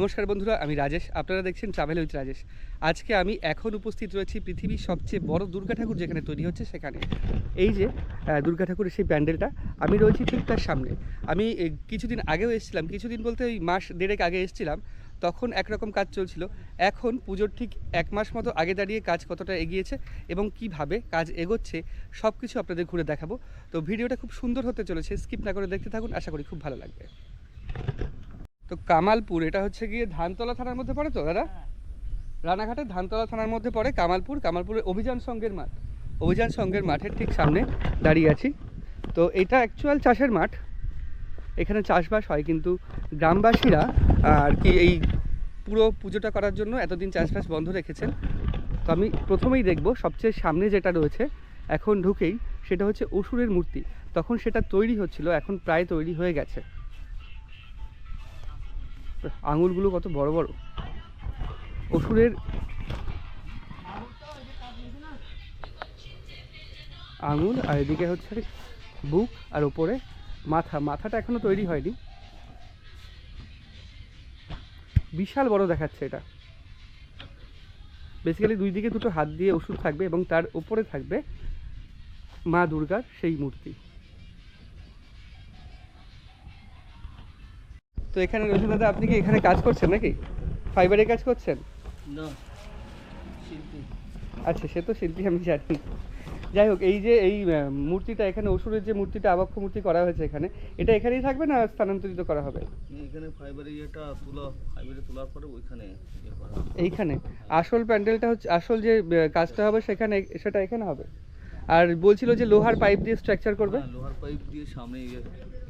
নমস্কার বন্ধুরা, আমি রাজেশ। আপনারা দেখছেন ট্রাভেল উইথ রাজেশ। আজকে আমি এখন উপস্থিত রয়েছি পৃথিবীর সবচেয়ে বড় দুর্গা ঠাকুর যেখানে তৈরি হচ্ছে সেখানে। এই যে দুর্গা ঠাকুরের সেই প্যান্ডেলটা, আমি রয়েছি ঠিক তার সামনে। আমি কিছুদিন আগেও এসেছিলাম, কিছুদিন বলতে ওই মাস দেড়েক আগে এসেছিলাম, তখন একরকম কাজ চলছিল। এখন পুজোর ঠিক এক মাস মতো আগে দাঁড়িয়ে কাজ কতটা এগিয়েছে এবং কীভাবে কাজ এগোচ্ছে সব কিছু আপনাদের ঘুরে দেখাবো। তো ভিডিওটা খুব সুন্দর হতে চলেছে, স্কিপ না করে দেখতে থাকুন, আশা করি খুব ভালো লাগবে। তো কামালপুর এটা হচ্ছে গিয়ে ধানতলা থানার মধ্যে পড়ে তো দাদা? রানাঘাটের ধানতলা থানার মধ্যে পড়ে কামালপুর কামালপুরের অভিযান সংঘের মাঠ। অভিযান সংঘের মাঠের ঠিক সামনে দাঁড়িয়ে আছি। তো এটা অ্যাকচুয়াল চাষের মাঠ। এখানে চাষবাস হয় কিন্তু গ্রামবাসীরা আর কি এই পুরো পুজোটা করার জন্য এতদিন চাষবাস বন্ধ রেখেছেন। তো আমি প্রথমেই দেখব সবচেয়ে সামনে যেটা রয়েছে এখন ঢুকেই সেটা হচ্ছে অসুরের মূর্তি। তখন সেটা তৈরি হচ্ছিল এখন প্রায় তৈরি হয়ে গেছে। আঙুলগুলো কত বড় বড়। অসুরের আঙুল আর এদিকে হচ্ছে বুক আর ওপরে মাথা। মাথাটা এখনও তৈরি হয়নি। বিশাল বড় দেখাচ্ছে এটা। বেসিক্যালি দুই দিকে দুটো হাত দিয়ে ওষুধ থাকবে এবং তার উপরে থাকবে মা দুর্গার সেই মূর্তি। তো এখানে রয়েছেন দাদা আপনি কি এখানে কাজ করছেন নাকি? ফাইবারে কাজ করছেন? না আচ্ছা সে তো শিল্পী আমি জানি যাই হোক এই যে এই মূর্তিটা এখানে অসুরের যে মূর্তিটা আবক্ষ মূর্তি করা হয়েছে এখানে এটা এখানেই থাকবে না স্থানান্তরিত করা হবে? এখানে ফাইবারের ইয়েটা তুলা ফাইবারে তোলার পরে ওইখানে ইয়ে করা হবে। এইখানে। আসল প্যান্ডেলটা হচ্ছে আসল যে কাজটা হবে সেখানে সেটা এখানে হবে? আর বলছিল যে লোহার পাইপ দিয়ে স্ট্রাকচার করবে? হ্যাঁ, লোহার পাইপ দিয়ে সামনে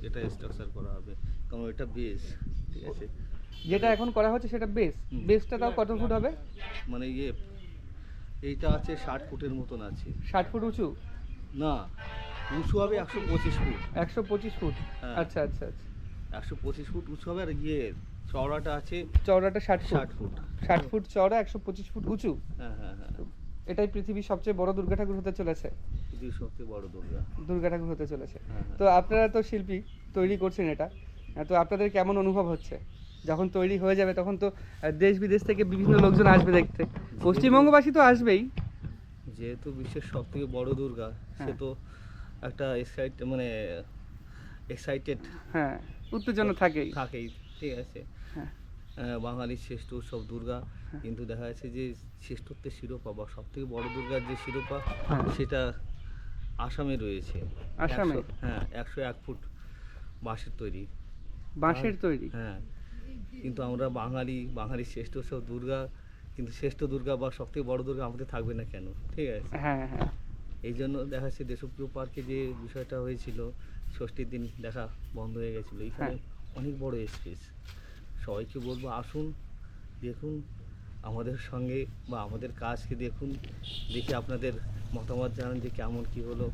এটা স্ট্রাকচার করা হবে। কারণ এটা বেস ঠিক আছে? যেটা এখন করা হচ্ছে সেটা বেস বেসটা তাও কত ফুট হবে? মানে ইয়ে এইটা আছে ষাট ফুটের মতন আছে। ষাট ফুট উঁচু? না উঁচু হবে একশো পঁচিশ ফুট। একশো পঁচিশ ফুট? হ্যাঁ। আচ্ছা আচ্ছা আচ্ছা। একশো পঁচিশ ফুট উঁচু হবে আর ইয়ে চওড়াটা আছে চওড়াটা ষাট ষাট ফুট। ষাট ফুট চওড়া একশো পঁচিশ ফুট উঁচু? হ্যাঁ হ্যাঁ হ্যাঁ। এটাই পৃথিবীর সবচেয়ে বড় দুর্গা ঠাকুর হতে চলেছে। পৃথিবীর সবচেয়ে বড় দুর্গা। দুর্গা ঠাকুর হতে চলেছে। হ্যাঁ, হ্যাঁ। তো আপনারা তো শিল্পী তৈরি করছেন এটা। তো আপনাদের কেমন অনুভব হচ্ছে? যখন তৈরি হয়ে যাবে তখন তো দেশ বিদেশ থেকে বিভিন্ন লোকজন আসবে দেখতে। পশ্চিমবঙ্গবাসী তো আসবেই। যেহেতু বিশ্বের সব থেকে বড় দুর্গা সে হ্যাঁ। তো একটা এক্সাইট মানে এক্সাইটেড হ্যাঁ উত্তেজনা থাকেই। থাকেই ঠিক আছে। হ্যাঁ। বাঙালির শ্রেষ্ঠ উৎসব দুর্গা। কিন্তু দেখা যাচ্ছে যে শ্রেষ্ঠত্বের শিরোপা বা সব থেকে বড় দুর্গার যে শিরোপা হ্যাঁ। সেটা আসামে রয়েছে। আসামে? হ্যাঁ একশো এক ফুট বাঁশের তৈরি। বাঁশের তৈরি? হ্যাঁ কিন্তু আমরা বাঙালি বাঙালির শ্রেষ্ঠ উৎসব দুর্গা কিন্তু শ্রেষ্ঠ দুর্গা বা সব থেকে বড় দুর্গা আমাদের থাকবে না কেন? ঠিক আছে? হ্যাঁ হ্যাঁ। এই জন্য দেখা যাচ্ছে দেশপ্রিয় পার্কে যে বিষয়টা হয়েছিল ষষ্ঠীর দিন দেখা বন্ধ হয়ে গেছিল। এখানে অনেক বড় স্পেস সবাইকে বলব আসুন দেখুন আমাদের সঙ্গে বা আমাদের কাজকে দেখুন দেখে আপনাদের মতামত জানান যে কেমন কি হলো।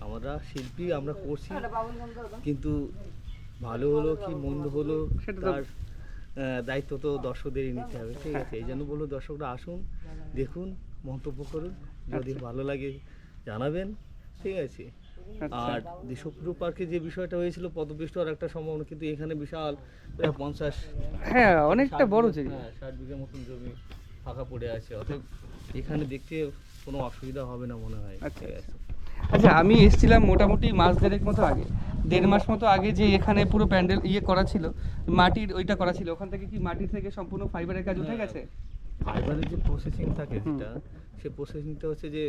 আমরা শিল্পী আমরা করছি কিন্তু ভালো হলো কি মন্দ হলো তার দায়িত্ব তো দর্শকদেরই নিতে হবে ঠিক আছে? এই জন্য বলব দর্শকরা আসুন দেখুন মন্তব্য করুন যদি আচ্ছা। ভালো লাগে জানাবেন ঠিক আছে? আর দেশপ্রিয় পার্কে যে বিষয়টা হয়েছিল পদপিষ্ট আর একটা সম্ভাবনা কিন্তু এখানে বিশাল প্রায় পঞ্চাশ হ্যাঁ অনেকটা বড় জায়গা। হ্যাঁ ষাট বিঘা মতন জমি ফাঁকা পড়ে আছে। অতএব এখানে দেখতে কোনো অসুবিধা হবে না মনে হয়। আচ্ছা, আচ্ছা আমি এসেছিলাম মোটামুটি মাস দেড়েক মতো আগে দেড় মাস মতো আগে যে এখানে পুরো প্যান্ডেল ইয়ে করা ছিল মাটির ওইটা করা ছিল। ওখান থেকে কি মাটি থেকে সম্পূর্ণ ফাইবারের কাজ উঠে হ্যাঁ। গেছে? ফাইবারের যে প্রসেসিং থাকে। যেটা সে প্রসেসিংটা হচ্ছে যে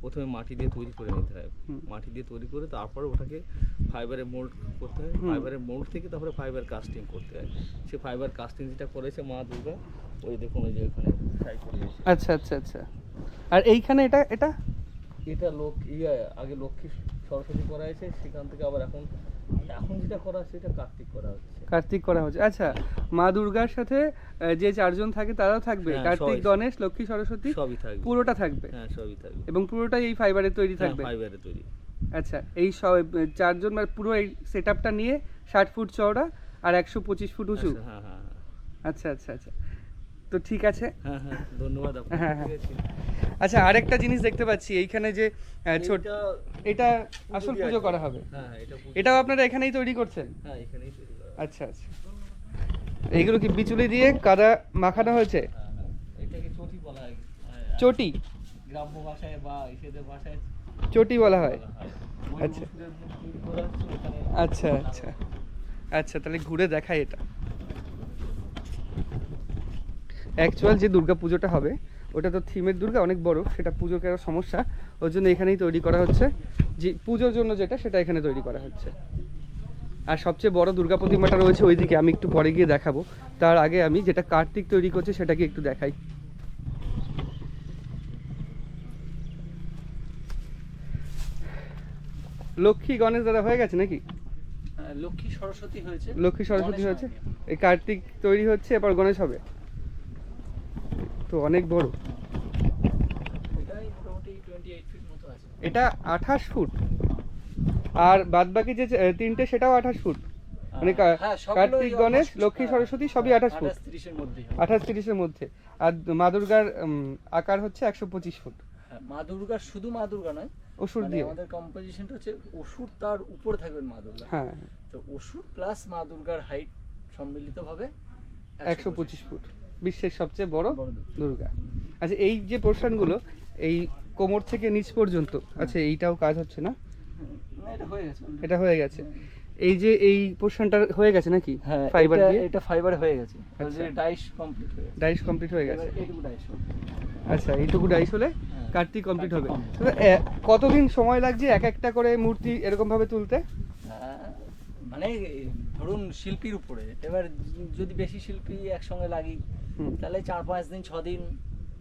প্রথমে মাটি দিয়ে তৈরি করে নিতে হয়। মাটি দিয়ে তৈরি করে তারপর ওটাকে ফাইবারে মোল্ড করতে হয়। ফাইবারের মোল্ড থেকে তারপরে ফাইবার কাস্টিং করতে হয়। সে ফাইবার কাস্টিং যেটা করেছে মা দুর্গা ওই দেখুন ওই যে ওখানে আচ্ছা আচ্ছা আচ্ছা। আর এইখানে এটা এটা? এটা লোক ইয়ে আগে লক্ষ্মী সরস্বতী করা হয়েছে সেখান থেকে আবার এখন এখন যেটা করা হচ্ছে এটা কার্তিক করা হচ্ছে। কার্তিক করা হচ্ছে। আচ্ছা মা দুর্গার সাথে যে চারজন থাকে তারাও থাকবে? হ্যাঁ, কার্তিক গণেশ লক্ষ্মী সরস্বতী সবই থাকবে। পুরোটা থাকবে? হ্যাঁ সবই থাকবে। এবং পুরোটাই এই ফাইবারের তৈরি থাকবে? ফাইবারে তৈরি। আচ্ছা এই সব চারজন মানে পুরো এই সেট আপটা নিয়ে ষাট ফুট চওড়া আর একশো পঁচিশ ফুট উঁচু? আচ্ছা, হ্যাঁ হ্যাঁ হ্যাঁ। আচ্ছা আচ্ছা আচ্ছা। তো ঠিক আছে? হ্যাঁ হ্যাঁ ধন্যবাদ আপনাকে। হ্যাঁ, হ্যাঁ। আচ্ছা আরেকটা জিনিস দেখতে পাচ্ছি এইখানে যে ছোট এটা আসল পুজো করা হবে। হ্যাঁ এটা এটাও আপনারা এখানেই তৈরি করছেন? হ্যাঁ এখানেই হয়। আচ্ছা আচ্ছা। এইগুলো কি বিচুলি দিয়ে কাদা মাখানো হয়েছে? হ্যাঁ হ্যাঁ এটাকে চটি বলা হয়। হ্যাঁ, চটি? গ্রাম্য ভাষায় বা এসেদের ভাষায় চটি বলা হয়। আচ্ছা। আচ্ছা আচ্ছা। আচ্ছা তাহলে ঘুরে দেখাই এটা। অ্যাকচুয়াল যে দুর্গা পুজোটা হবে ওটা তো থিমের দুর্গা অনেক বড় সেটা পুজো করার সমস্যা। ওর জন্য এখানেই তৈরি করা হচ্ছে। যে পুজোর জন্য যেটা সেটা এখানে তৈরি করা হচ্ছে। আর সবচেয়ে বড় দুর্গা প্রতিমাটা রয়েছে ওইদিকে আমি একটু পরে গিয়ে দেখাবো। তার আগে আমি যেটা কার্তিক তৈরি করছে সেটাকে একটু দেখাই। লক্ষ্মী গণেশ দাদা হয়ে গেছে নাকি? হ্যাঁ, লক্ষ্মী সরস্বতী হয়েছে। লক্ষ্মী সরস্বতী হয়েছে? এই কার্তিক তৈরি হচ্ছে এবার গণেশ হবে? তো অনেক বড়। এটা আঠাশ ফুট। আর বাদ বাকি যে তিনটে সেটাও আঠাশ ফুট। মানে হ্যাঁ, কার্তিক গণেশ লক্ষ্মী হ্যাঁ, সরস্বতী সবই আঠাশ ফুট। আঠাশ তিরিশের মধ্যে। আর মা দুর্গার আকার হচ্ছে একশো পঁচিশ ফুট। হ্যাঁ, মা দুর্গার শুধু মা দুর্গা নয় অসুর মানে দিয়ে। আমাদের কম্পোজিশনটা হচ্ছে অসুর তার উপরে থাকবেন মা দুর্গা। হ্যাঁ তো অসুর প্লাস মা দুর্গার হাইট সম্মিলিতভাবে একশো পঁচিশ ফুট। বিশ্বের সবচেয়ে বড় দুর্গা। আচ্ছা এই যে পোর্শনগুলো এই কোমর থেকে নিচ পর্যন্ত আচ্ছা এইটাও কাজ হচ্ছে না? এটা হয়ে গেছে। এই যে এই পোর্শনটা হয়ে গেছে নাকি? হ্যাঁ ফাইবার দিয়ে? এটা ফাইবার হয়ে গেছে। আচ্ছা। ডাইস কমপ্লিট হয়ে গেছে। ডাইস কমপ্লিট হয়ে গেছে। এইটুকু ডাইস আচ্ছা এইটুকু ডাইস হলে হ্যাঁ, কার্তিক কমপ্লিট হবে। কতদিন সময় লাগছে এক একটা করে মূর্তি এরকম ভাবে তুলতে? হ্যাঁ, মানে ধরুন শিল্পীর উপরে এবার যদি বেশি শিল্পী একসঙ্গে লাগি। তাহলে চার পাঁচ দিন ছ দিন।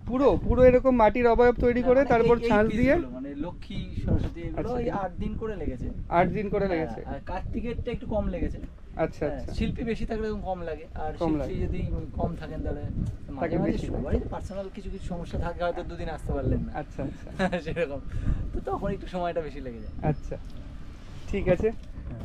পুরো পুরো এরকম মাটির অবয়ব তৈরি করে মানে তারপর এই ছাঁচ দিয়ে? মানে লক্ষ্মী সরস্বতী এগুলো আচ্ছা। ওই আট দিন করে লেগেছে। আট দিন করে লেগেছে? হ্যাঁ, আর কার্তিকেরটা একটু কম লেগেছে। আচ্ছা হ্যাঁ, আচ্ছা। শিল্পী বেশি থাকলে এরকম কম লাগে। আর শিল্পী যদি কম থাকেন তাহলে মাঝে মাঝে সবারই পার্সোনাল কিছু কিছু সমস্যা থাকে হয়তো দুদিন আসতে পারলেন না। আচ্ছা আচ্ছা। সেরকম। তো তখন একটু সময়টা বেশি লেগে যায়। আচ্ছা। ঠিক আছে।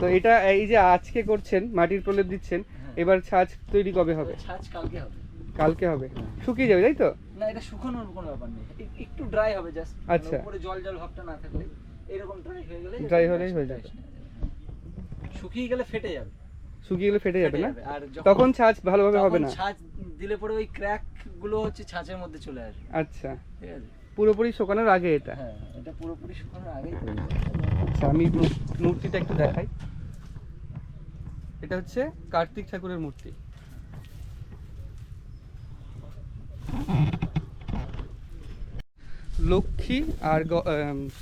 তো এটা এই যে আজকে করছেন মাটির প্রলেপ দিচ্ছেন হ্যাঁ। এবার ছাঁচ তৈরি কবে হবে? ছাঁচ কালকে হবে। কালকে হবে। শুকিয়ে যাবে তাই তো? না এটা শুকানোর কোনো ব্যাপার নেই। একটু ড্রাই হবে জাস্ট আচ্ছা। উপরে জল জল ভাবটা না থাকলে এরকম ড্রাই হয়ে গেলে ড্রাই হলেই হয়ে যাবে। শুকিয়ে গেলে ফেটে যাবে। শুকিয়ে গেলে ফেটে যাবে না? আর তখন ছাঁচ ভালোভাবে হবে না? ছাঁচ দিলে পরে ওই ক্র্যাকগুলো হচ্ছে ছাঁচের মধ্যে চলে আসবে। আচ্ছা। পুরোপুরি শুকানোর আগে এটা? হ্যাঁ এটা পুরোপুরি শুকানোর আগেই আচ্ছা আমি মূর্তিটা একটু দেখাই। এটা হচ্ছে কার্তিক ঠাকুরের মূর্তি। লক্ষ্মী আর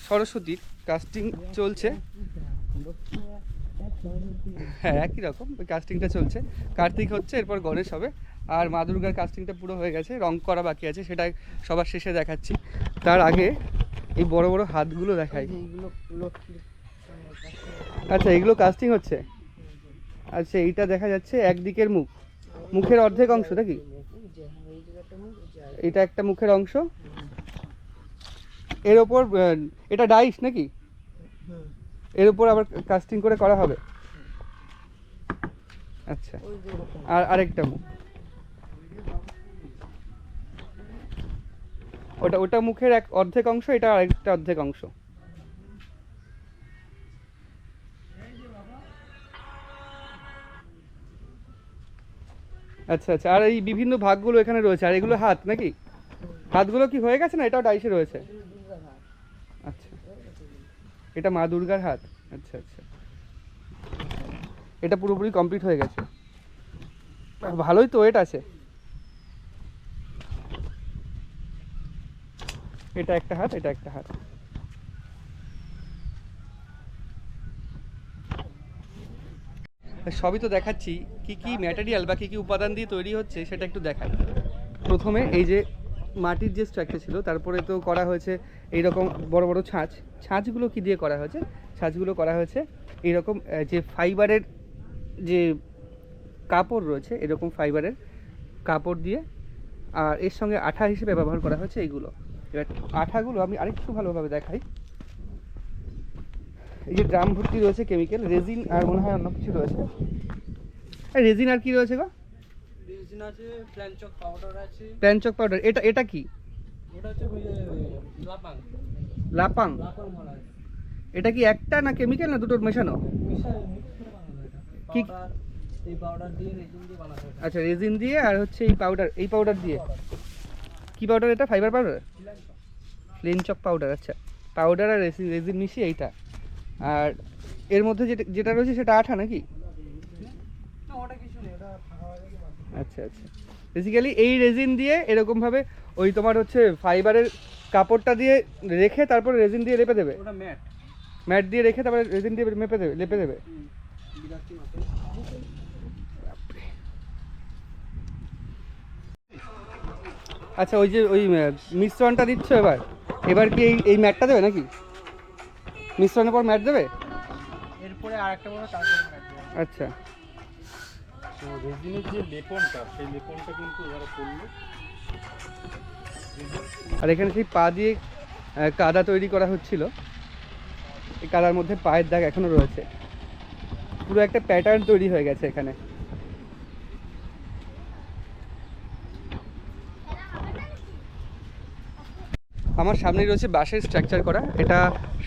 সরস্বতীর কাস্টিং চলছে। হ্যাঁ একই রকম, ওই কাস্টিংটা চলছে। কার্তিক হচ্ছে, এরপর গণেশ হবে। আর মা দুর্গার কাস্টিংটা পুরো হয়ে গেছে, রং করা বাকি আছে সেটা সবার শেষে দেখাচ্ছি। তার আগে এই বড় বড় হাতগুলো দেখাই। আচ্ছা এগুলো কাস্টিং হচ্ছে? আচ্ছা এইটা দেখা যাচ্ছে একদিকের মুখ। মুখের অর্ধেক অংশ নাকি? এটা একটা মুখের অংশ। এর ওপর এটা ডাইস নাকি? এর উপর আবার কাস্টিং করে করা হবে। আচ্ছা আর আরেকটা মুখ। ওটা ওটা মুখের এক অর্ধেক অংশ, এটা আরেকটা অর্ধেক অংশ। আচ্ছা আচ্ছা আর এই বিভিন্ন ভাগগুলো এখানে রয়েছে। আর এগুলো হাত নাকি? হাতগুলো কি হয়ে গেছে না এটাও ডাইসে রয়েছে? এটা মা দুর্গার হাত। আচ্ছা আচ্ছা। এটা পুরোপুরি কমপ্লিট হয়ে গেছে। ভালোই তো ওয়েট আছে। এটা একটা হাত এটা একটা হাত। সবই তো দেখাচ্ছি কি কি ম্যাটেরিয়াল বা কি কি উপাদান দিয়ে তৈরি হচ্ছে সেটা একটু দেখাই প্রথমে এই যে মাটির যে স্ট্রাকচার ছিল, তারপরে তো করা হয়েছে এই রকম বড় বড় ছাঁচ। ছাঁচগুলো কি দিয়ে করা হয়েছে? ছাঁচগুলো করা হয়েছে এইরকম যে ফাইবারের যে কাপড় রয়েছে, এরকম ফাইবারের কাপড় দিয়ে, আর এর সঙ্গে আঠা হিসেবে ব্যবহার করা হয়েছে এইগুলো। এবার আঠাগুলো আমি আরেকটু ভালোভাবে দেখাই। এই যে ড্রাম ভর্তি রয়েছে কেমিক্যাল রেজিন আর মনে হয় অন্য কিছু রয়েছে। রেজিন আর কি রয়েছে গো? রেজিন আছে প্ল্যানচক পাউডার আছে। প্যানচক পাউডার এটা এটা কি? ওটা হচ্ছে লাপাং লাপাং লাপাং এটা কি একটা না কেমিক্যাল না দুটো মেশানো? কি? এই পাউডার দিয়ে রেজিন দিয়ে বানানো আচ্ছা রেজিন দিয়ে আর হচ্ছে এই পাউডার এই পাউডার দিয়ে। কি পাউডার এটা? ফাইবার পাউডার লেনচক পাউডার আচ্ছা। পাউডার আর রেসিন রেজিন মিশিয়ে এইটা। আর এর মধ্যে যেটা যেটা রয়েছে সেটা আঠা নাকি না ওটা কিছু নেই ওটা ফাঁকা হয়ে গেছে আচ্ছা আচ্ছা। বেসিক্যালি এই রেজিন দিয়ে এরকমভাবে ওই তোমার হচ্ছে ফাইবারের কাপড়টা দিয়ে রেখে তারপরে রেজিন দিয়ে লেপে দেবে? ওটা ম্যাট। ম্যাট দিয়ে রেখে তারপরে রেজিন দিয়ে মেপে দেবে লেপে দেবে? আচ্ছা ওই যে ওই মিশ্রণটা দিচ্ছ এবার। এবার কি এই এই ম্যাটটা দেবে নাকি? মিশ্রণের পর ম্যাট দেবে? এরপরে আরেকটা বড় তারপরে ম্যাট আচ্ছা। যে লেপনটা, সেই লেপনটা কিন্তু আর এখানে সেই পা দিয়ে কাদা তৈরি করা হচ্ছিল। এই কাদার মধ্যে পায়ের দাগ এখনও রয়েছে। পুরো একটা প্যাটার্ন তৈরি হয়ে গেছে এখানে। আমার সামনে রয়েছে বাঁশের স্ট্রাকচার করা। এটা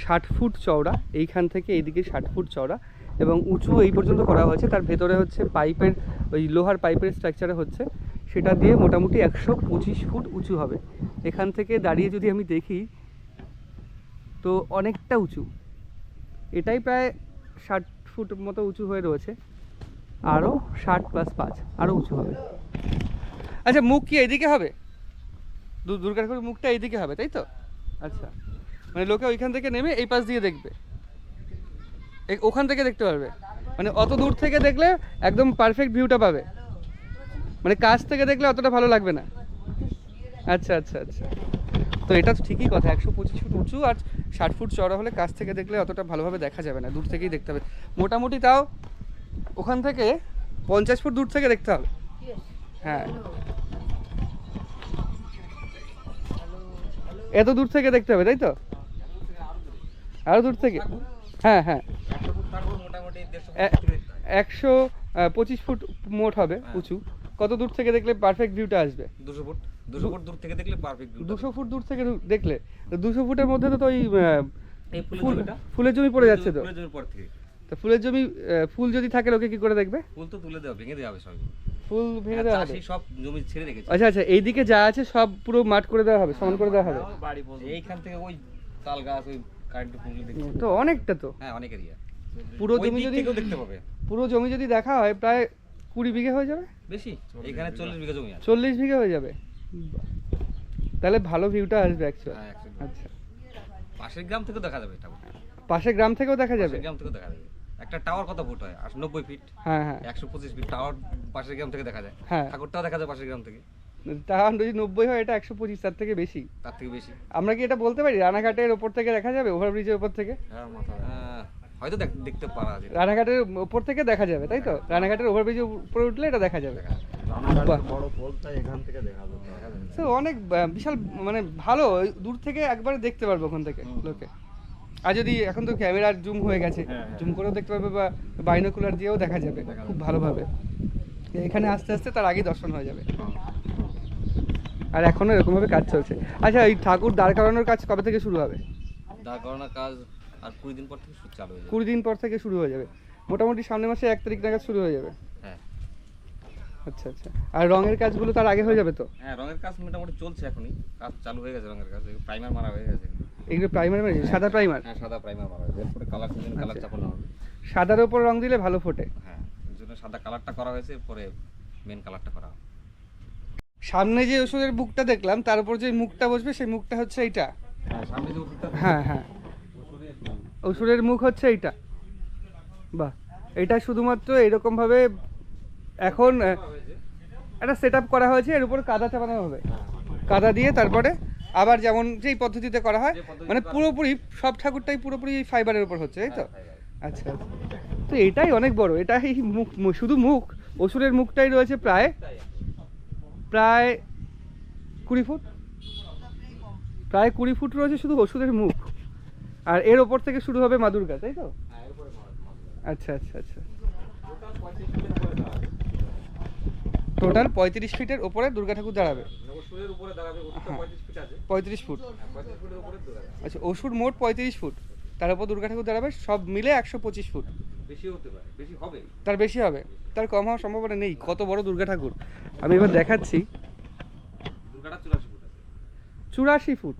ষাট ফুট চওড়া। এইখান থেকে এইদিকে ষাট ফুট চওড়া। এবং উঁচু এই পর্যন্ত করা হয়েছে। তার ভেতরে হচ্ছে পাইপের, ওই লোহার পাইপের স্ট্রাকচারে হচ্ছে। সেটা দিয়ে মোটামুটি একশো পঁচিশ ফুট উঁচু হবে। এখান থেকে দাঁড়িয়ে যদি আমি দেখি, তো অনেকটা উঁচু। এটাই প্রায় ষাট ফুট মতো উঁচু হয়ে রয়েছে। আরও ষাট প্লাস পাঁচ আরও উঁচু হবে। আচ্ছা মুখ কি এইদিকে হবে? দু- দুর্গা ঠাকুরের মুখটা এইদিকে হবে, তাই তো? আচ্ছা। মানে লোকে ওইখান থেকে নেমে এই পাশ দিয়ে দেখবে। ওখান থেকে দেখতে পারবে। মানে অত দূর থেকে দেখলে একদম পারফেক্ট ভিউটা পাবে। মানে কাছ থেকে দেখলে অতটা ভালো লাগবে না। আচ্ছা আচ্ছা আচ্ছা। তো এটা তো ঠিকই কথা, একশো পঁচিশ ফুট উঁচু আর ষাট ফুট চড়া হলে কাছ থেকে দেখলে অতটা ভালোভাবে দেখা যাবে না, দূর থেকেই দেখতে হবে। মোটামুটি তাও ওখান থেকে পঞ্চাশ ফুট দূর থেকে দেখতে হবে। হ্যাঁ। এত দূর থেকে দেখতে হবে, তাই তো? আরও দূর থেকে। হ্যাঁ হ্যাঁ। মোটামুটি একশো পঁচিশ ফুট মোট হবে উঁচু। কত দূর থেকে দেখলে পারফেক্ট ভিউটা আসবে? দুশো ফুট। দুশো ফুট দূর থেকে দেখলে পারফেক্ট দুশো ফুট দূর থেকে দেখলে দুশো ফুটের মধ্যে তো তো ওই ফুলের জমি পড়ে যাচ্ছে তো? তো ফুলের জমি ফুল যদি থাকে লোকে কি করে দেখবে? ফুল তো তুলে দেওয়া ভেঙে দেওয়া হবে সব ফুল ভেঙে দেওয়া হবে? সব জমি ছেড়ে রেখেছে। আচ্ছা আচ্ছা এইদিকে যা আছে সব পুরো মাঠ করে দেওয়া হবে সমান করে দেওয়া হবে? বাড়ি এইখান থেকে ওই তাল গাছ ওই কারেন্ট তো অনেকটা তো? হ্যাঁ অনেক এরিয়া পুরো জমি যদি দেখতে পাবে। পুরো জমি যদি দেখা হয় প্রায় কুড়ি বিঘে হয়ে যাবে? বেশি? এখানে চল্লিশ বিঘা জমি আছে। চল্লিশ বিঘে হয়ে যাবে? তাহলে ভালো ভিউটা আসবে অ্যাকচুয়াল হ্যাঁ, একশো। আচ্ছা। পাশের গ্রাম থেকেও দেখা যাবে পাশের গ্রাম থেকেও দেখা যাবে? গ্রাম থেকেও দেখা যাবে। একটা টাওয়ার কত ফুট হয়? নব্বই ফিট হ্যাঁ হ্যাঁ। একশো পঁচিশ ফিট টাওয়ার পাশের গ্রাম থেকে দেখা যায়। হ্যাঁ। ঠাকুরটাও দেখা যায় পাশের গ্রাম থেকে। তা যদি নব্বই হয় এটা একশো পঁচিশ তার থেকে বেশি। তার থেকে বেশি। আমরা কি এটা বলতে পারি? রানাঘাটের ওপর থেকে দেখা যাবে? ওভারব্রিজের ওপর থেকে? হয়তো দেখতে পারা রানাঘাটের ওপর থেকে দেখা যাবে তাই তো? রানাঘাটের ওভারব্রিজের উপরে উঠলে এটা দেখা যাবে। বাহ। বড় পোলটা এখান থেকে দেখা যাবে। তো অনেক বিশাল মানে ভালো। ওই দূর থেকে একবারে দেখতে পারব ওখান থেকে লোকে। আর যদি এখন তো ক্যামেরার জুম হয়ে গেছে হ্যাঁ, হ্যাঁ। জুম করেও দেখতে পারবে বা বাইনোকুলার দিয়েও দেখা যাবে খুব ভালোভাবে। এখানে আস্তে আস্তে তার আগেই দর্শন হয়ে যাবে। আর এখনও এরকমভাবে কাজ চলছে। আচ্ছা এই ঠাকুর দাঁড় করানোর কাজ কবে থেকে শুরু হবে? দাঁড় করানোর কাজ আর কুড়ি দিন পর থেকে শুরু চালু হয়ে যাবে। কুড়ি দিন পর থেকে শুরু হয়ে যাবে। মোটামুটি সামনের মাসে এক তারিখ নাগাদ শুরু হয়ে যাবে? হ্যাঁ। আচ্ছা আচ্ছা। আর রঙের কাজগুলো তার আগে হয়ে যাবে তো? হ্যাঁ রঙের কাজ মোটামুটি চলছে এখনই। কাজ চালু হয়ে গেছে রঙের কাজ। প্রাইমার মারা হয়ে গেছে। এগুলো প্রাইমার মানে সাদা প্রাইমার? হ্যাঁ সাদা প্রাইমার মারা হয়েছে। এরপরে কালার কালার আচ্ছা। চাপানো হবে। সাদার উপর রং দিলে ভালো ফোটে। হ্যাঁ এর জন্য সাদা কালারটা করা হয়েছে এরপরে মেন কালারটা করা হবে। সামনে যে ওষুধের মুখটা দেখলাম তার উপর যে মুখটা বসবে সেই মুখটা হচ্ছে এইটা। হ্যাঁ হ্যাঁ হ্যাঁ। ওষুধের মুখ। হচ্ছে এইটা। বাহ এটা শুধুমাত্র এরকমভাবে এখন একটা সেট করা হয়েছে এর উপর কাদা চাপানো হবে। কাদা দিয়ে তারপরে আবার যেমন যেই পদ্ধতিতে করা হয় মানে পুরোপুরি সব ঠাকুরটাই পুরোপুরি এই ফাইবারের উপর হচ্ছে তাই তো? হ্যাঁ, আচ্ছা আচ্ছা। তো এটাই অনেক বড় এটা এই মুখ শুধু মুখ অসুরের মুখটাই রয়েছে প্রায় প্রায় কুড়ি ফুট? প্রায় কুড়ি ফুট রয়েছে শুধু ওষুধের মুখ। আর এর ওপর থেকে শুরু হবে মা দুর্গা তাই তো? আচ্ছা আচ্ছা আচ্ছা। টোটাল পঁয়ত্রিশ ফিটের ওপরে দুর্গা ঠাকুর দাঁড়াবে। হ্যাঁ। পঁয়ত্রিশ ফিট আচ্ছা ওষুধ মোট পঁয়ত্রিশ ফুট। তার উপর দুর্গা ঠাকুর দাঁড়াবে সব মিলে একশো পঁচিশ ফুট। বেশি হতে পারে বেশি হবে। তার বেশি হবে তার কম হওয়ার সম্ভাবনা নেই কত বড় দুর্গা ঠাকুর। আমি এবার দেখাচ্ছি। দুর্গাটা চুরাশি ফুট চুরাশি ফুট।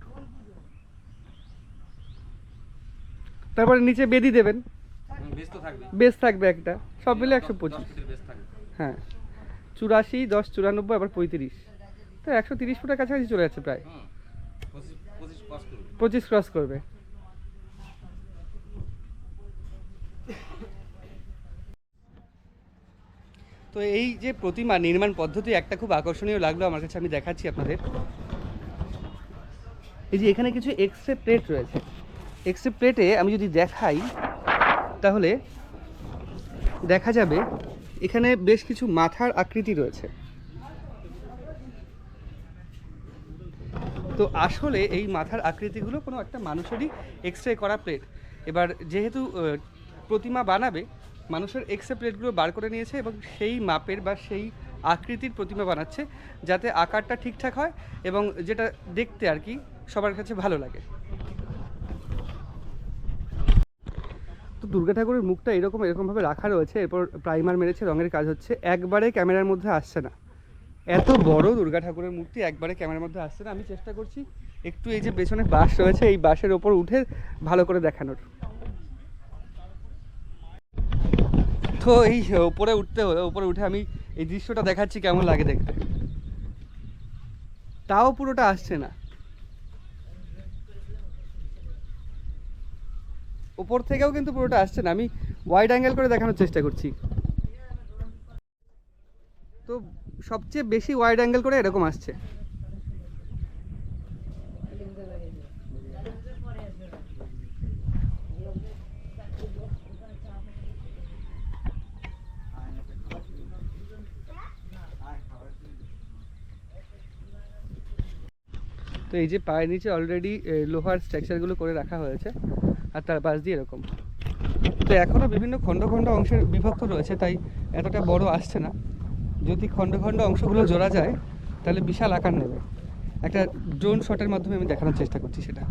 তারপরে নিচে বেদি দেবেন। বেশ থাকবে। বেস থাকবে একটা সব মিলে একশো পঁচিশ। হ্যাঁ। চুরাশি দশ চুরানব্বই আবার পঁয়ত্রিশ। তো একশো তিরিশ ফুটের কাছাকাছি চলে যাচ্ছে প্রায়। পঁচিশ ক্রস করবে। তো এই যে প্রতিমা নির্মাণ পদ্ধতি একটা খুব আকর্ষণীয় লাগল আমার কাছে, আমি দেখাচ্ছি আপনাদের। এই যে এখানে কিছু এক্সরে প্লেট রয়েছে। এক্সরে প্লেটে আমি যদি দেখাই, তাহলে দেখা যাবে এখানে বেশ কিছু মাথার আকৃতি রয়েছে। তো আসলে এই মাথার আকৃতিগুলো কোনো একটা মানুষেরই এক্স রে করা প্লেট এবার যেহেতু প্রতিমা বানাবে মানুষের এক্স প্লেটগুলো বার করে নিয়েছে এবং সেই মাপের বা সেই আকৃতির প্রতিমা বানাচ্ছে যাতে আকারটা ঠিকঠাক হয় এবং যেটা দেখতে আর কি সবার কাছে ভালো লাগে। তো দুর্গা ঠাকুরের মুখটা এরকম, এরকমভাবে রাখা রয়েছে, এরপর প্রাইমার মেরেছে, রঙের কাজ হচ্ছে। একবারে ক্যামেরার মধ্যে আসছে না। এত বড় দুর্গা ঠাকুরের মূর্তি একবারে ক্যামেরার মধ্যে আসছে না। আমি চেষ্টা করছি একটু এই যে পেছনে বাস রয়েছে, এই বাসের ওপর উঠে ভালো করে দেখানোর। তো এই, উপরে উঠতে হলে ওপরে উঠে আমি এই দৃশ্যটা দেখাচ্ছি কেমন লাগে দেখতে। তাও পুরোটা আসছে না। ওপর থেকেও কিন্তু পুরোটা আসছে না, আমি ওয়াইড অ্যাঙ্গেল করে দেখানোর চেষ্টা করছি। তো সবচেয়ে বেশি ওয়াইড অ্যাঙ্গেল করে এরকম আসছে। তো এই যে পায়ের নিচে অলরেডি লোহার স্ট্রাকচারগুলো করে রাখা হয়েছে, আর তার পাশ দিয়ে এরকম। তো এখনও বিভিন্ন খণ্ড খণ্ড অংশের বিভক্ত রয়েছে, তাই এতটা বড় আসছে না। যদি খণ্ড খণ্ড অংশগুলো জোড়া যায়, তাহলে বিশাল আকার নেবে। একটা ড্রোন শটের মাধ্যমে আমি দেখানোর চেষ্টা করছি সেটা।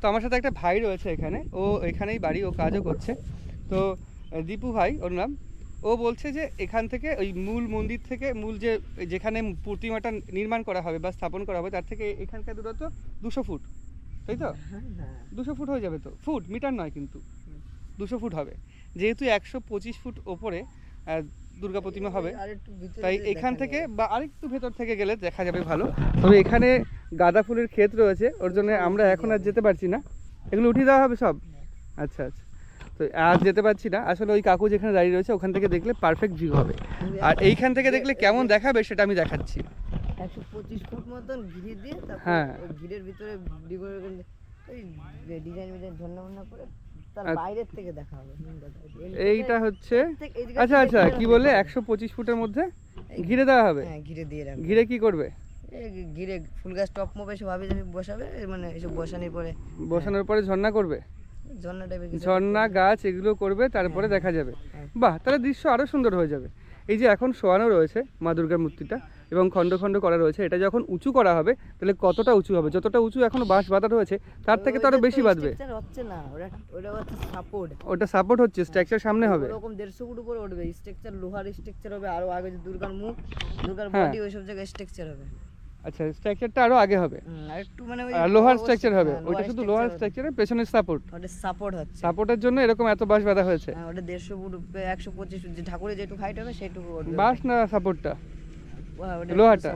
তো আমার সাথে একটা ভাই রয়েছে এখানে। ও এখানেই বাড়ি ও কাজও করছে। তো দীপু ভাই ওর নাম। ও বলছে যে এখান থেকে ওই মূল মন্দির থেকে মূল যে যেখানে প্রতিমাটা নির্মাণ করা হবে বা স্থাপন করা হবে তার থেকে এখানকার দূরত্ব দুশো ফুট। তাই তো? দুশো ফুট হয়ে যাবে তো? ফুট মিটার নয় কিন্তু। দুশো ফুট হবে। যেহেতু একশো পঁচিশ ফুট ওপরে দুর্গা প্রতিমা হবে। তাই এখান থেকে বা আরেকটু ভেতর থেকে গেলে দেখা যাবে ভালো। তবে এখানে গাঁদা ফুলের ক্ষেত রয়েছে ওর জন্য আমরা এখন আর যেতে পারছি না। এগুলো উঠিয়ে দেওয়া হবে সব? আচ্ছা আচ্ছা। তো আর যেতে পারছি না। আসলে ওই কাকু যেখানে দাঁড়িয়ে রয়েছে ওখান থেকে দেখলে পারফেক্ট ভিউ হবে। আর এইখান থেকে দেখলে কেমন দেখাবে সেটা আমি দেখাচ্ছি। একশো পঁচিশ ফুট মতন ঘিরে দিয়ে হ্যাঁ। ঘিরের ভিতরে ডিজাইন মন্না করে। বাইরের থেকে দেখা হবে main কথা হচ্ছে। এর এইটা হচ্ছে আচ্ছা আচ্ছা কি বললে একশো পঁচিশ ফুটের মধ্যে ঘিরে দেওয়া হবে? হ্যাঁ ঘিরে দিয়ে রাখবে। ঘিরে কি করবে? ঘিরে ফুল গাছ টপ মপ এসে ভাবি বসাবে মানে এসব বসানোর পরে। বসানোর পরে ঝর্ণা করবে? ঝর্ণা গাছ এগুলো করবে তারপরে দেখা যাবে। হ্যাঁ। বাহ তাহলে দৃশ্য আরও সুন্দর হয়ে যাবে। এই যে এখন শোয়ানো রয়েছে মা দুর্গার মূর্তিটা এবং খণ্ড খণ্ড করা রয়েছে এটা যখন উঁচু করা হবে তাহলে কতটা উঁচু হবে? যতটা উঁচু এখনও বাঁশ বাঁধা রয়েছে তার থেকে তো আরও বেশি বাঁধবে। হচ্ছে না ওটা ওটা সাপোর্ট ওটা সাপোর্ট হচ্ছে স্ট্রাকচার সামনে হবে। ওরকম দেড়শো ফুট উপরে উঠবে স্ট্রাকচার লোহার স্ট্রাকচার হবে আরও আগে যে দুর্গার মুখ দুর্গার। বডি ওইসব জায়গায় স্ট্রাকচার হবে। আচ্ছা স্ট্রাকচারটা আরও আগে হবে। একটু মানে ওই লোহার স্ট্রাকচার হবে হ্যাঁ, ওইটা শুধু লোহার স্ট্রাকচারের পেছনের সাপোর্ট ওটা সাপোর্ট হচ্ছে। সাপোর্টের জন্য এরকম এত বাঁশ বাঁধা হয়েছে। হ্যাঁ ওটা দেড়শো ফুট একশো পঁচিশ যে ঠাকুরের যেটুকু হাইট হবে সেটুকু বাঁশ না সাপোর্টটা ওটা লোহাটা?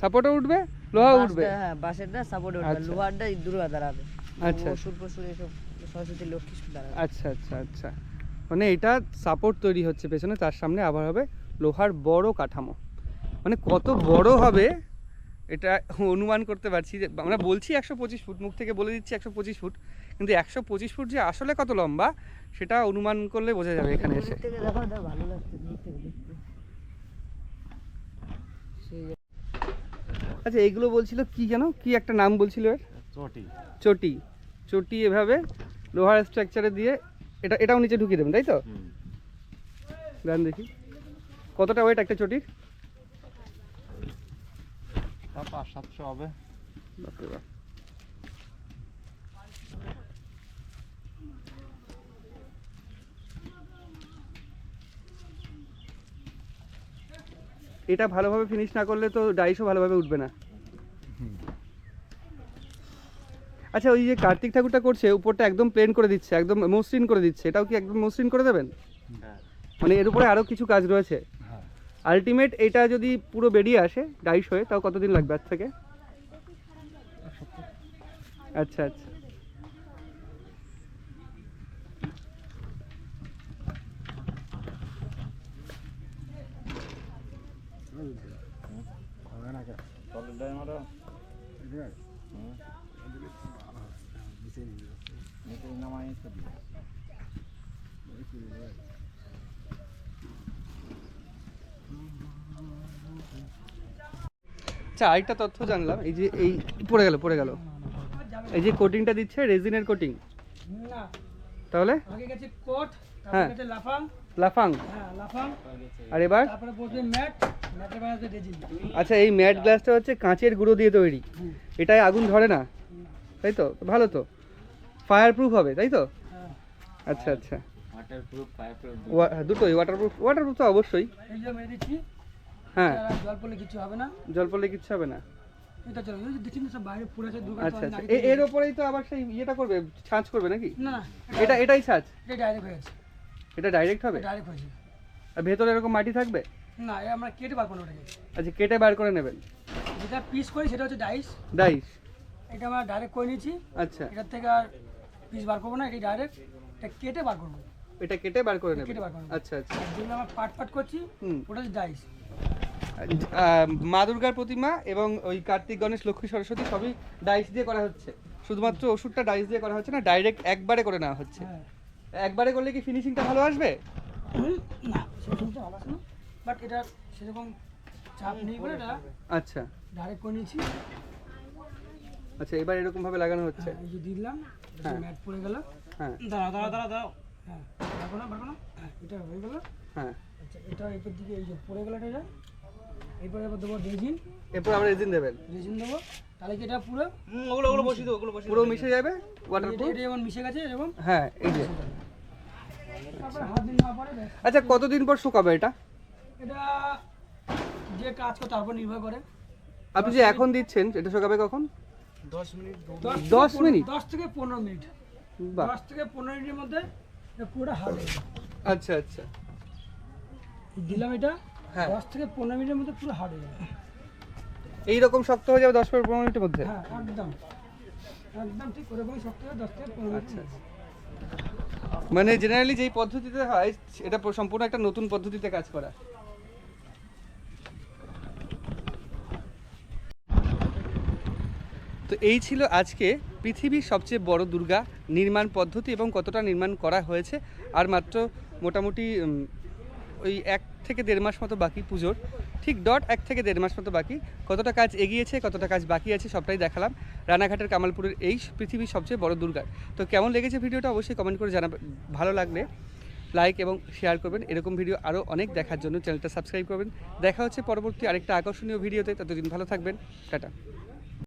support উঠবে। লোহা উঠবে? হ্যাঁ বাঁশেরটা সাপোর্ট উঠবে। আচ্ছা। লোহারটা দুর্গা দাঁড়াবে। আচ্ছা। ওষুধ ফসুদ এসব সরস্বতী লক্ষ্মী দাঁড়াবে। আচ্ছা আচ্ছা আচ্ছা। মানে এটা সাপোর্ট তৈরি হচ্ছে পেছনে তার সামনে আবার হবে লোহার বড় কাঠামো। মানে কত বড় হবে এটা অনুমান করতে পারছি যে আমরা বলছি একশো পঁচিশ ফুট মুখ থেকে বলে দিচ্ছি একশো পঁচিশ ফুট কিন্তু একশো পঁচিশ ফুট যে আসলে কত লম্বা সেটা অনুমান করলে বোঝা যাবে এখানে এসে দূর থেকে দেখো দেখো ভালো লাগছে দূর থেকে দেখতে সেই আচ্ছা এইগুলো বলছিল কি যেন কি একটা নাম বলছিল এর? চটি। চটি। চটি এভাবে লোহার স্ট্রাকচারে দিয়ে এটা এটাও নিচে ঢুকিয়ে দেবেন তাই তো? দেন দেখি। কতটা ওয়েট একটা চটির? পাঁচ সাতশো হবে। এটা ভালোভাবে ফিনিশ না করলে তো ডাইসও ভালোভাবে উঠবে না। আচ্ছা ওই যে কার্তিক ঠাকুরটা করছে উপরটা একদম প্লেন করে দিচ্ছে একদম মসৃণ করে দিচ্ছে। এটাও কি একদম মসৃণ করে দেবেন? হ্যাঁ। মানে এর উপরে আরও কিছু কাজ রয়েছে। হ্যাঁ। আলটিমেট এটা যদি পুরো বেরিয়ে আসে ডাইস হয়ে তাও কতদিন লাগবে আজ থেকে? আচ্ছা আচ্ছা। আচ্ছা আরেকটা তথ্য জানলাম এই যে এই পড়ে গেল পড়ে গেল। এই যে কোটিংটা দিচ্ছে রেজিনের কোটিং না। তাহলে? আগে গেছে কোট হ্যাঁ। তারপরে লাফাং। লাফাং। হ্যাঁ লাফাং। আর এবার? তারপরে বসবে ম্যাট আচ্ছা এই ম্যাট গ্লাসটা হচ্ছে কাঁচের গুঁড়ো দিয়ে তৈরি। এটাই আগুন ধরে না? তাই তো? ভালো তো। ফায়ার প্রুফ হবে তাই তো? হ্যাঁ। আচ্ছা আচ্ছা। ওয়াটারপ্রুফ ফায়ারপ্রুফ ওয়া- দুটোই ওয়াটারপ্রুফ ওয়াটারপ্রুফ তো অবশ্যই। হ্যাঁ। জল পড়লে কিছু হবে না। জল পড়লে কিচ্ছু হবে না। আচ্ছা আচ্ছা। এ- এর ওপরেই তো আবার সেই ইয়েটা করবে ছাঁচ করবে নাকি? না না এটা এটাই ছাঁচ? এটা ডাইরেক্ট হয়ে এটা ডাইরেক্ট হবে? ডাইরেক্ট হয়েছে। আর ভেতরে এরকম মাটি থাকবে? না এ আমরা কেটে বার করব ওটাকে আচ্ছা কেটে বার করে নেবেন? যেটা পিস করি সেটা হচ্ছে ডাইস ডাইস এটা আমরা ডাইরেক্ট করে নিয়েছি। আচ্ছা। এটার থেকে আর পিস বার করব না এটি ডাইরেক্ট এটা কেটে বার করব। এটা কেটে বার করে নেবেন? কেটে বার করে নেব। আচ্ছা। আচ্ছা যেগুলো আমরা পাট পাট করছি ওটা হচ্ছে ডাইস মা দুর্গার প্রতিমা এবং ওই কার্তিক গণেশ লক্ষ্মী সরস্বতী সবই ডাইস দিয়ে করা হচ্ছে। শুধুমাত্র ওষুধটা ডাইস দিয়ে করা হচ্ছে না ডাইরেক্ট একবারে করে নেওয়া হচ্ছে। হ্যাঁ। একবারে করলে কি ফিনিশিংটা ভালো আসবে? না। বাট এটা সেরকম চাপ নেই বলে এটা আচ্ছা। ডাইরেক্ট করে নিয়েছি। আচ্ছা এবার এরকম ভাবে লাগানো হচ্ছে? হ্যাঁ, এই যে দিলাম হ্যাঁ। ম্যাট পড়ে গেল। হ্যাঁ। দাঁড়া দাঁড়া দাঁড়া দাঁড়াও। হ্যাঁ না বাড়বো না। হ্যাঁ এটা হয়ে গেল। হ্যাঁ। আচ্ছা এটা এরপর দিকে এই যে পড়ে গেল এটা। এরপর এবার দেবো রেজিন এরপর আমরা রেজিন দেবেন? রেজিন দেবো। তাহলে কি এটা পুরো? ওগুলো ওগুলো বসিয়ে দেবো ওগুলো বসিয়ে পুরো মিশে যাবে? ওয়াটারপ্রুফ এটা যেমন মিশে গেছে এরকম। হ্যাঁ এই যে। তারপরে দিন না পরে আচ্ছা কতদিন পর শুকাবে এটা? এটা যে কাজ করে তার উপর নির্ভর করে। আপনি যে এখন দিচ্ছেন এটা শুকাবে কখন? দশ দশ থেকে মিনিট? দশ থেকে পনেরো মিনিট। দশ থেকে পনেরো মিনিটের মধ্যে এটা পুরোটা হার্ড আচ্ছা আচ্ছা। দিলাম এটা হ্যাঁ। দশ থেকে পনেরো মিনিটের মধ্যে পুরো হার্ড হয়ে যাবে। এইরকম শক্ত হয়ে যাবে দশ পনেরো পনেরো মিনিটের মধ্যে? হ্যাঁ একদম। একদম ঠিক ওরকমই শক্ত হবে দশ থেকে পনেরো মিনিট আচ্ছা মানে জেনারেলি যেই পদ্ধতিতে হয় এটা সম্পূর্ণ একটা নতুন পদ্ধতিতে কাজ করা। তো এই ছিল আজকে পৃথিবীর সবচেয়ে বড় দুর্গা নির্মাণ পদ্ধতি এবং কতটা নির্মাণ করা হয়েছে। আর মাত্র মোটামুটি ওই এক থেকে দেড় মাস মতো বাকি পুজোর। ঠিক ডট এক থেকে দেড় মাস মতো বাকি। কতটা কাজ এগিয়েছে, কতটা কাজ বাকি আছে সবটাই দেখালাম। রানাঘাটের কামালপুরের এই পৃথিবীর সবচেয়ে বড় দুর্গা। তো কেমন লেগেছে ভিডিওটা অবশ্যই কমেন্ট করে জানাবেন ভালো লাগলে লাইক এবং শেয়ার করবেন। এরকম ভিডিও আরও অনেক দেখার জন্য চ্যানেলটা সাবস্ক্রাইব করবেন। দেখা হচ্ছে পরবর্তী আরেকটা আকর্ষণীয় ভিডিওতে ততদিন ভালো থাকবেন। টাটা।